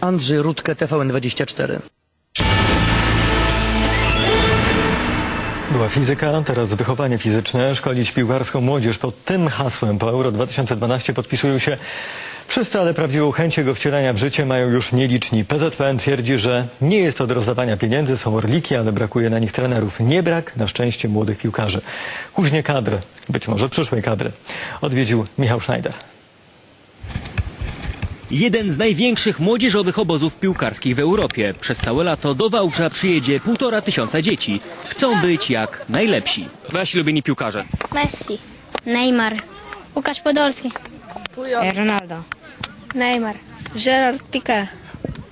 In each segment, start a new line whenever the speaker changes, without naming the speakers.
Andrzej Rudkę, TVN24.
Była fizyka, teraz wychowanie fizyczne. Szkolić piłkarską młodzież pod tym hasłem po Euro 2012 podpisują się wszyscy, ale prawdziwą chęć jego wcielania w życie mają już nieliczni. PZPN twierdzi, że nie jest to od rozdawania pieniędzy, są orliki, ale brakuje na nich trenerów. Nie brak, na szczęście, młodych piłkarzy. Kuźnie kadry, być może przyszłej kadry, odwiedził Michał Schneider.
Jeden z największych młodzieżowych obozów piłkarskich w Europie. Przez całe lato do Wałcza przyjedzie półtora tysiąca dzieci. Chcą być jak najlepsi. Wasi ulubieni piłkarze.
Messi, Neymar, Łukasz Podolski,
Ronaldo.
Neymar, Gerard Piqué.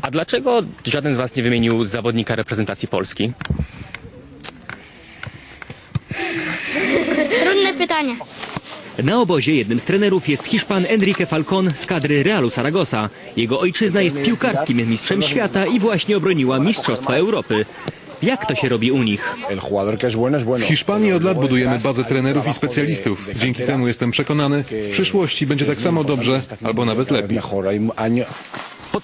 A dlaczego żaden z was nie wymienił zawodnika reprezentacji Polski?
Trudne pytanie.
Na obozie jednym z trenerów jest Hiszpan Enrique Falcon z kadry Realu Saragossa. Jego ojczyzna jest piłkarskim mistrzem świata i właśnie obroniła Mistrzostwa Europy. Jak to się robi u nich?
W Hiszpanii od lat budujemy bazę trenerów i specjalistów. Dzięki temu jestem przekonany, w przyszłości będzie tak samo dobrze, albo nawet lepiej.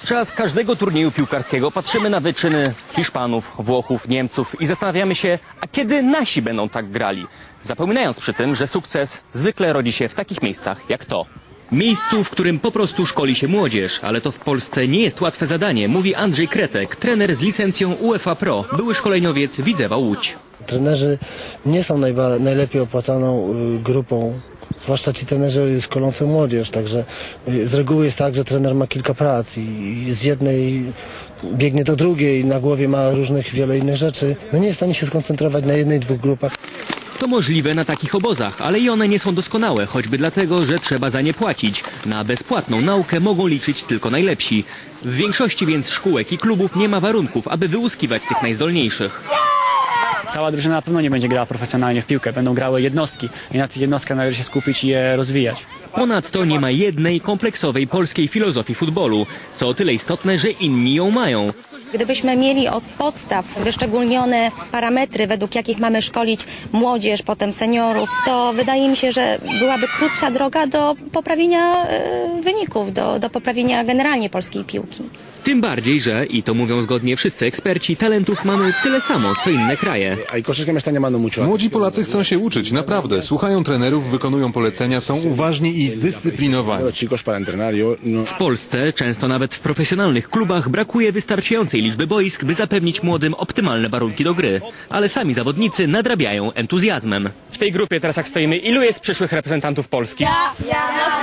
Podczas każdego turnieju piłkarskiego patrzymy na wyczyny Hiszpanów, Włochów, Niemców i zastanawiamy się, a kiedy nasi będą tak grali? Zapominając przy tym, że sukces zwykle rodzi się w takich miejscach jak to. Miejscu, w którym po prostu szkoli się młodzież, ale to w Polsce nie jest łatwe zadanie, mówi Andrzej Kretek, trener z licencją UEFA Pro, były szkoleniowiec Widzewa Łódź.
Trenerzy nie są najlepiej opłacaną y, grupą, zwłaszcza ci trenerzy szkolący młodzież, także y, z reguły jest tak, że trener ma kilka prac i, z jednej biegnie do drugiej, na głowie ma różnych wiele innych rzeczy. No nie jest w stanie się skoncentrować na jednej, dwóch grupach.
To możliwe na takich obozach, ale i one nie są doskonałe, choćby dlatego, że trzeba za nie płacić. Na bezpłatną naukę mogą liczyć tylko najlepsi. W większości więc szkółek i klubów nie ma warunków, aby wyłuskiwać tych najzdolniejszych.
Cała drużyna na pewno nie będzie grała profesjonalnie w piłkę, będą grały jednostki i na tych jednostkach należy się skupić i je rozwijać.
Ponadto nie ma jednej kompleksowej polskiej filozofii futbolu, co o tyle istotne, że inni ją mają.
Gdybyśmy mieli od podstaw wyszczególnione parametry, według jakich mamy szkolić młodzież, potem seniorów, to wydaje mi się, że byłaby krótsza droga do poprawienia e, wyników, do, do poprawienia generalnie polskiej piłki.
Tym bardziej, że, i to mówią zgodnie wszyscy eksperci, talentów mamy tyle samo, co inne kraje.
Młodzi Polacy chcą się uczyć, naprawdę. Słuchają trenerów, wykonują polecenia, są uważni i zdyscyplinowani.
W Polsce, często nawet w profesjonalnych klubach, brakuje wystarczającej liczby boisk, by zapewnić młodym optymalne warunki do gry. Ale sami zawodnicy nadrabiają entuzjazmem. W tej grupie teraz jak stoimy, ilu jest przyszłych reprezentantów Polski?
Na stówę?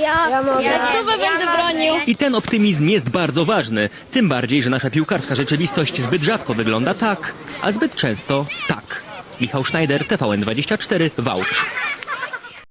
Ja. Na stówę będę bronił.
I ten optymizm jest bardzo ważny. Tym bardziej, że nasza piłkarska rzeczywistość zbyt rzadko wygląda tak, a zbyt często tak. Michał Schneider, TVN24, Wałcz.